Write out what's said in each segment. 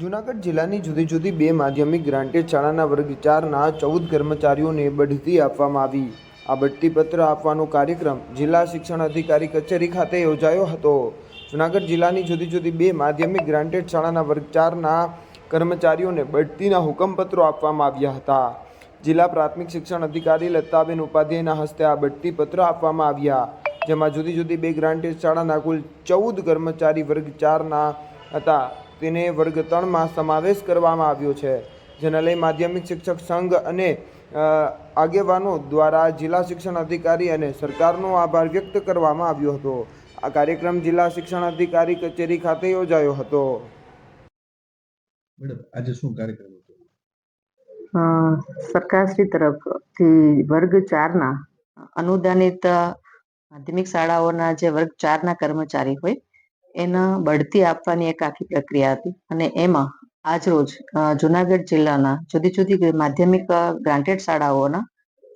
જૂનાગઢ જિલ્લાની જુદી જુદી બે માધ્યમિક ગ્રાન્ટેડ શાળાના વર્ગ ચારના ચૌદ કર્મચારીઓને બઢતી આપવામાં આવી. આ બઢતીપત્ર આપવાનો કાર્યક્રમ જિલ્લા શિક્ષણ અધિકારી કચેરી ખાતે યોજાયો હતો. જૂનાગઢ જિલ્લાની જુદી જુદી બે માધ્યમિક ગ્રાન્ટેડ શાળાના વર્ગ ચારના કર્મચારીઓને બઢતીના હુકમપત્રો આપવામાં આવ્યા હતા. જિલ્લા પ્રાથમિક શિક્ષણ અધિકારી લતાબેન ઉપાધ્યાયના હસ્તે આ બઢતીપત્ર આપવામાં આવ્યા. જેમાં જુદી જુદી બે ગ્રાન્ટેડ શાળાના કુલ ચૌદ કર્મચારી વર્ગ ચારના હતા. તેને વર્ગ ત્રણમાં સમાવેશ કરવામાં આવ્યો છે. જેને લઈ માધ્યમિક શિક્ષક સંઘ અને આગેવાનો દ્વારા જિલ્લા શિક્ષણ અધિકારી અને સરકારનો આભાર વ્યક્ત કરવામાં આવ્યો હતો. આ કાર્યક્રમ જિલ્લા શિક્ષણ અધિકારી કચેરી ખાતે યોજાયો હતો. મેડમ આજે શું કાર્યક્રમ હતો? સરકારશ્રી તરફથી વર્ગ ચારના અનુદાનિત માધ્યમિક શાળાઓના જે વર્ગ ચારના કર્મચારી હોય એના બઢતી આપવાની એક આખી પ્રક્રિયા હતી. અને એમાં આજરોજ જુનાગઢ જિલ્લાના જુદી જુદી માધ્યમિક ગ્રાન્ટેડ શાળાઓના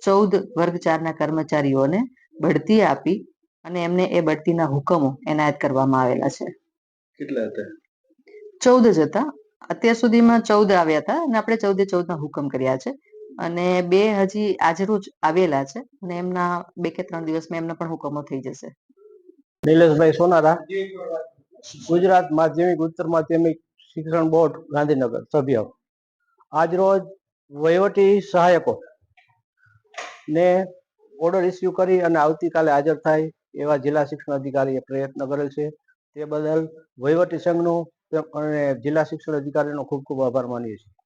ચૌદ વર્ગ ચારના કર્મચારીઓને બઢતી આપી અને એમને એ બઢતીના હુકમો એનાયત કરવામાં આવેલા છે. કેટલા હતા? ચૌદ જ હતા. અત્યાર સુધીમાં ચૌદ આવ્યા હતા અને આપણે ચૌદે ચૌદ ના હુકમ કર્યા છે. અને બે હજી આજરોજ આવેલા છે અને એમના બે કે ત્રણ દિવસમાં એમના પણ હુકમો થઈ જશે. નિલેશભાઈ સોનારા ગુજરાત માધ્યમિક ઉત્તર માધ્યમિક શિક્ષણ બોર્ડ ગાંધીનગર સભ્ય. આજરોજ વહીવટી સહાયકો ને ઓર્ડર ઇસ્યુ કરી અને આવતીકાલે હાજર થાય એવા જિલ્લા શિક્ષણ અધિકારીએ પ્રયત્ન કરેલ છે. તે બદલ વહીવટી સંઘનો અને જિલ્લા શિક્ષણ અધિકારીનો ખૂબ ખૂબ આભાર માનીએ છીએ.